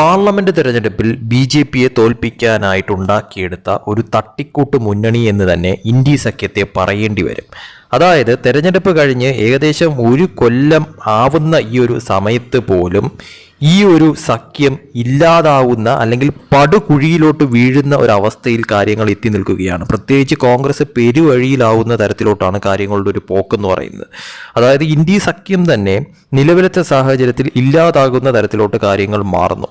Parliament തെരഞ്ഞെടുപ്പിൽ B J പിയെ തോൽപ്പിക്കാനായിട്ടുണ്ടാക്കിയെടുത്ത ഒരു തട്ടിക്കൂട്ട് മുന്നണി എന്ന് തന്നെ ഇന്ത്യ സഖ്യത്തെ പറയേണ്ടി വരും. അതായത് തെരഞ്ഞെടുപ്പ് കഴിഞ്ഞ് ഏകദേശം ഒരു കൊല്ലം ആവുന്ന ഈ ഒരു സമയത്ത് പോലും ഈ ഒരു സഖ്യം ഇല്ലാതാവുന്ന അല്ലെങ്കിൽ പടുകുഴിയിലോട്ട് വീഴുന്ന ഒരു അവസ്ഥയിൽ കാര്യങ്ങൾ എത്തി നിൽക്കുകയാണ്. പ്രത്യേകിച്ച് കോൺഗ്രസ് പെരുവഴിയിലാവുന്ന തരത്തിലോട്ടാണ് കാര്യങ്ങളുടെ ഒരു പോക്കെന്ന് പറയുന്നത്. അതായത് ഇന്ത്യ സഖ്യം തന്നെ നിലവിലത്തെ സാഹചര്യത്തിൽ ഇല്ലാതാകുന്ന തരത്തിലോട്ട് കാര്യങ്ങൾ മാറുന്നു.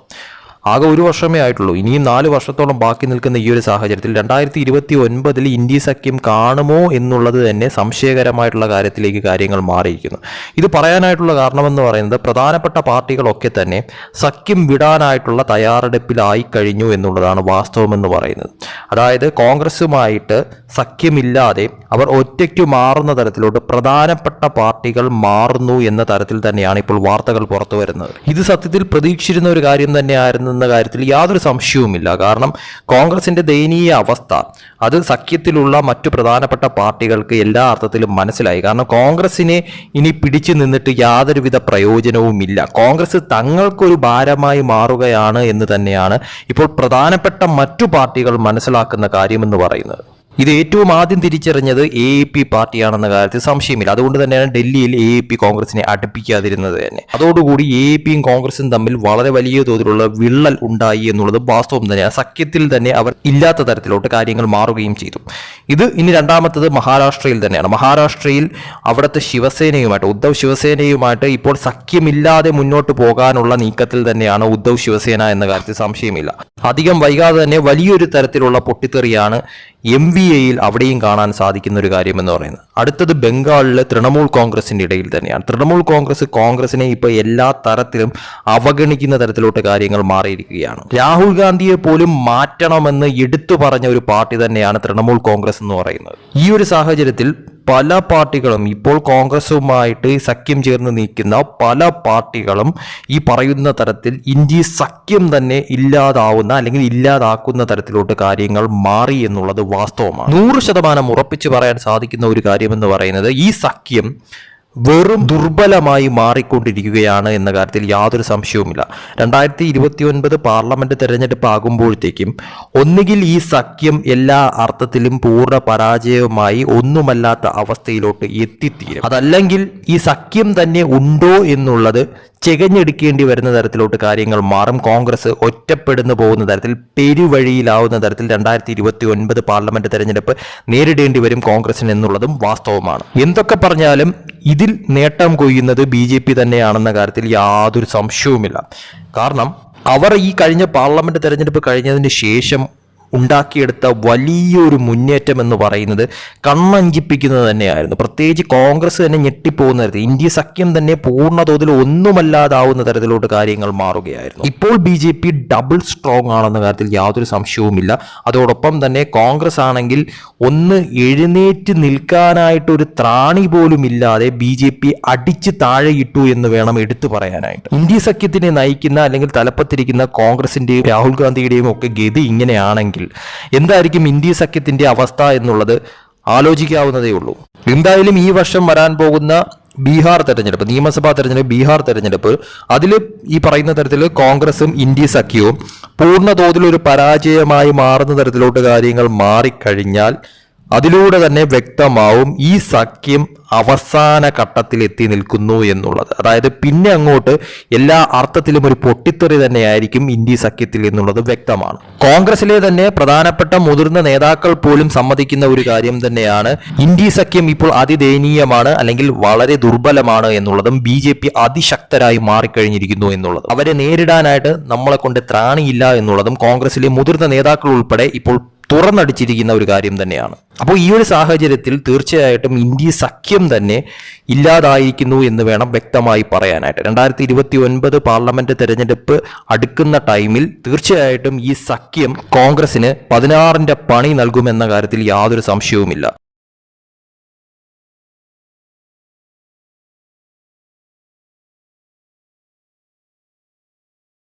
ആകെ ഒരു വർഷമേ ആയിട്ടുള്ളൂ. ഇനിയും നാല് വർഷത്തോളം ബാക്കി നിൽക്കുന്ന ഈ ഒരു സാഹചര്യത്തിൽ രണ്ടായിരത്തി ഇരുപത്തി ഒൻപതിൽ ഇന്ത്യ സഖ്യം കാണുമോ എന്നുള്ളത് തന്നെ സംശയകരമായിട്ടുള്ള കാര്യത്തിലേക്ക് കാര്യങ്ങൾ മാറിയിരിക്കുന്നു. ഇത് പറയാനായിട്ടുള്ള കാരണമെന്ന് പറയുന്നത് പ്രധാനപ്പെട്ട പാർട്ടികളൊക്കെ തന്നെ സഖ്യം വിടാനായിട്ടുള്ള തയ്യാറെടുപ്പിലായി കഴിഞ്ഞു എന്നുള്ളതാണ് വാസ്തവമെന്ന് പറയുന്നത്. അതായത് കോൺഗ്രസുമായിട്ട് സഖ്യമില്ലാതെ അവർ ഒറ്റയ്ക്ക് മാറുന്ന തരത്തിലോട്ട് പ്രധാനപ്പെട്ട പാർട്ടികൾ മാറുന്നു എന്ന തരത്തിൽ തന്നെയാണ് ഇപ്പോൾ വാർത്തകൾ പുറത്തു വരുന്നത് ഇത് സത്യത്തിൽ പ്രതീക്ഷിച്ചിരുന്ന ഒരു കാര്യം തന്നെയായിരുന്നു എന്ന കാര്യത്തിൽ യാതൊരു സംശയവുമില്ല. കാരണം കോൺഗ്രസിന്റെ ദയനീയ അവസ്ഥ അത് സഖ്യത്തിലുള്ള മറ്റു പ്രധാനപ്പെട്ട പാർട്ടികൾക്ക് എല്ലാ അർത്ഥത്തിലും മനസ്സിലായി. കാരണം കോൺഗ്രസിനെ ഇനി പിടിച്ചു നിന്നിട്ട് യാതൊരുവിധ പ്രയോജനവുമില്ല. കോൺഗ്രസ് തങ്ങൾക്കൊരു ഭാരമായി മാറുകയാണ് എന്ന് തന്നെയാണ് ഇപ്പോൾ പ്രധാനപ്പെട്ട മറ്റു പാർട്ടികൾ മനസ്സിലാക്കുന്ന കാര്യമെന്ന് പറയുന്നത്. ഇത് ഏറ്റവും ആദ്യം തിരിച്ചറിഞ്ഞത് എ എ പി പാർട്ടിയാണെന്ന കാര്യത്തിൽ സംശയമില്ല. അതുകൊണ്ട് തന്നെയാണ് ഡൽഹിയിൽ എ എ പി കോൺഗ്രസിനെ അടുപ്പിക്കാതിരുന്നത് തന്നെ. അതോടുകൂടി എ എ പിയും കോൺഗ്രസും തമ്മിൽ വളരെ വലിയ തോതിലുള്ള വിള്ളൽ ഉണ്ടായി എന്നുള്ളത് വാസ്തവം തന്നെയാണ് സഖ്യത്തിൽ തന്നെ അവർ ഇല്ലാത്ത തരത്തിലോട്ട് കാര്യങ്ങൾ മാറുകയും ചെയ്തു. ഇത് ഇനി രണ്ടാമത്തത് മഹാരാഷ്ട്രയിൽ തന്നെയാണ്. മഹാരാഷ്ട്രയിൽ അവിടുത്തെ ശിവസേനയുമായിട്ട് ഉദ്ധവ് ശിവസേനയുമായിട്ട് ഇപ്പോൾ സഖ്യമില്ലാതെ മുന്നോട്ട് പോകാനുള്ള നീക്കത്തിൽ തന്നെയാണ് ഉദ്ധവ് ശിവസേന എന്ന കാര്യത്തിൽ സംശയമില്ല. അധികം വൈകാതെ തന്നെ വലിയൊരു തരത്തിലുള്ള പൊട്ടിത്തെറിയാണ് എം വി എയിൽ അവിടെയും കാണാൻ സാധിക്കുന്ന ഒരു കാര്യം എന്ന് പറയുന്നത്. അടുത്തത് ബംഗാളിലെ തൃണമൂൽ കോൺഗ്രസിന്റെ ഇടയിൽ തന്നെയാണ്. തൃണമൂൽ കോൺഗ്രസ് കോൺഗ്രസിനെ ഇപ്പോൾ എല്ലാ തരത്തിലും അവഗണിക്കുന്ന തരത്തിലോട്ട് കാര്യങ്ങൾ മാറിയിരിക്കുകയാണ്. രാഹുൽ ഗാന്ധിയെ പോലും മാറ്റണമെന്ന് എടുത്തു പറഞ്ഞ ഒരു പാർട്ടി തന്നെയാണ് തൃണമൂൽ കോൺഗ്രസ് എന്ന് പറയുന്നത്. ഈ ഒരു സാഹചര്യത്തിൽ പല പാർട്ടികളും ഇപ്പോൾ കോൺഗ്രസുമായിട്ട് സഖ്യം ചേർന്ന് നീക്കുന്ന പല പാർട്ടികളും ഈ പറയുന്ന തരത്തിൽ ഇന്ത്യ സഖ്യം തന്നെ ഇല്ലാതാവുന്ന അല്ലെങ്കിൽ ഇല്ലാതാക്കുന്ന തരത്തിലോട്ട് കാര്യങ്ങൾ മാറി എന്നുള്ളത് വാസ്തവമാണ്. നൂറ് ശതമാനം ഉറപ്പിച്ച് പറയാൻ സാധിക്കുന്ന ഒരു കാര്യമെന്ന് പറയുന്നത് ഈ സഖ്യം വെറും ദുർബലമായി മാറിക്കൊണ്ടിരിക്കുകയാണ് എന്ന കാര്യത്തിൽ യാതൊരു സംശയവുമില്ല. രണ്ടായിരത്തി ഇരുപത്തി ഒൻപത് പാർലമെന്റ് തെരഞ്ഞെടുപ്പ് ആകുമ്പോഴത്തേക്കും ഒന്നുകിൽ ഈ സഖ്യം എല്ലാ അർത്ഥത്തിലും പൂർണ പരാജയവുമായി ഒന്നുമല്ലാത്ത അവസ്ഥയിലോട്ട് എത്തിത്തീരും. അതല്ലെങ്കിൽ ഈ സഖ്യം തന്നെ ഉണ്ടോ എന്നുള്ളത് ചെകഞ്ഞെടുക്കേണ്ടി വരുന്ന തരത്തിലോട്ട് കാര്യങ്ങൾ മാറും. കോൺഗ്രസ് ഒറ്റപ്പെടുന്നു പോകുന്ന തരത്തിൽ പെരുവഴിയിലാവുന്ന തരത്തിൽ രണ്ടായിരത്തി ഇരുപത്തി ഒൻപത് പാർലമെന്റ് തെരഞ്ഞെടുപ്പ് നേരിടേണ്ടി വരും കോൺഗ്രസിന് എന്നുള്ളതും വാസ്തവമാണ്. എന്തൊക്കെ പറഞ്ഞാലും ഇതിൽ നേട്ടം കൊയ്യുന്നത് ബി ജെ പി തന്നെയാണെന്ന കാര്യത്തിൽ യാതൊരു സംശയവുമില്ല. കാരണം അവർ ഈ കഴിഞ്ഞ പാർലമെന്റ് തെരഞ്ഞെടുപ്പ് കഴിഞ്ഞതിന് ശേഷം ഉണ്ടാക്കിയെടുത്ത വലിയൊരു മുന്നേറ്റം എന്ന് പറയുന്നത് കണ്ണഞ്ചിപ്പിക്കുന്നത് തന്നെയായിരുന്നു. പ്രത്യേകിച്ച് കോൺഗ്രസ് തന്നെ ഞെട്ടിപ്പോകുന്ന തരത്തിൽ ഇന്ത്യ സഖ്യം തന്നെ പൂർണ തോതിൽ ഒന്നുമല്ലാതാവുന്ന തരത്തിലോട്ട് കാര്യങ്ങൾ മാറുകയായിരുന്നു. ഇപ്പോൾ B J P double strong ആണെന്ന കാര്യത്തിൽ യാതൊരു സംശയവുമില്ല. അതോടൊപ്പം തന്നെ കോൺഗ്രസ് ആണെങ്കിൽ ഒന്ന് എഴുന്നേറ്റ് നിൽക്കാനായിട്ട് ഒരു ത്രാണി പോലും ഇല്ലാതെ ബി ജെ പി അടിച്ച് താഴെയിട്ടു എന്ന് വേണം എടുത്തു പറയാനായിട്ട്. ഇന്ത്യ സഖ്യത്തിനെ നയിക്കുന്ന അല്ലെങ്കിൽ തലപ്പത്തിരിക്കുന്ന കോൺഗ്രസിന്റെയും രാഹുൽ ഗാന്ധിയുടെയും ഒക്കെ ഗതി ഇങ്ങനെയാണെങ്കിൽ എന്തായിരിക്കും ഇന്ത്യ സഖ്യത്തിന്റെ അവസ്ഥ എന്നുള്ളത് ആലോചിക്കാവുന്നതേ ഉള്ളൂ. എന്തായാലും ഈ വർഷം വരാൻ പോകുന്ന ബീഹാർ തെരഞ്ഞെടുപ്പ് നിയമസഭാ തെരഞ്ഞെടുപ്പ് ബീഹാർ തെരഞ്ഞെടുപ്പ് അതിൽ ഈ പറയുന്ന തരത്തിൽ കോൺഗ്രസും ഇന്ത്യ സഖ്യവും പൂർണ തോതിൽ ഒരു പരാജയമായി മാറുന്ന തരത്തിലോട്ട് കാര്യങ്ങൾ മാറിക്കഴിഞ്ഞാൽ അതിലൂടെ തന്നെ വ്യക്തമാവും ഈ സഖ്യം അവസാന ഘട്ടത്തിൽ എത്തി നിൽക്കുന്നു എന്നുള്ളത്. അതായത് പിന്നെ അങ്ങോട്ട് എല്ലാ അർത്ഥത്തിലും ഒരു പൊട്ടിത്തെറി തന്നെയായിരിക്കും ഇന്ത്യ സഖ്യത്തിൽ എന്നുള്ളത് വ്യക്തമാണ്. കോൺഗ്രസിലെ തന്നെ പ്രധാനപ്പെട്ട മുതിർന്ന നേതാക്കൾ പോലും സമ്മതിക്കുന്ന ഒരു കാര്യം തന്നെയാണ് ഇന്ത്യ സഖ്യം ഇപ്പോൾ അതിദയനീയമാണ് അല്ലെങ്കിൽ വളരെ ദുർബലമാണ് എന്നുള്ളതും ബി ജെ പി അതിശക്തരായി മാറിക്കഴിഞ്ഞിരിക്കുന്നു എന്നുള്ളത്. അവരെ നേരിടാനായിട്ട് നമ്മളെ കൊണ്ട് ത്രാണിയില്ല എന്നുള്ളതും കോൺഗ്രസിലെ മുതിർന്ന നേതാക്കൾ ഉൾപ്പെടെ ഇപ്പോൾ തുറന്നടിച്ചിരിക്കുന്ന ഒരു കാര്യം തന്നെയാണ്. അപ്പോൾ ഈ ഒരു സാഹചര്യത്തിൽ തീർച്ചയായിട്ടും ഇന്ത്യ സഖ്യം തന്നെ ഇല്ലാതായിരിക്കുന്നു എന്ന് വേണം വ്യക്തമായി പറയാനായിട്ട്. രണ്ടായിരത്തി ഇരുപത്തി ഒൻപത് പാർലമെന്റ് തെരഞ്ഞെടുപ്പ് അടുക്കുന്ന ടൈമിൽ തീർച്ചയായിട്ടും ഈ സഖ്യം കോൺഗ്രസിന് പതിനാറിന്റെ പണി നൽകുമെന്ന കാര്യത്തിൽ യാതൊരു സംശയവുമില്ല.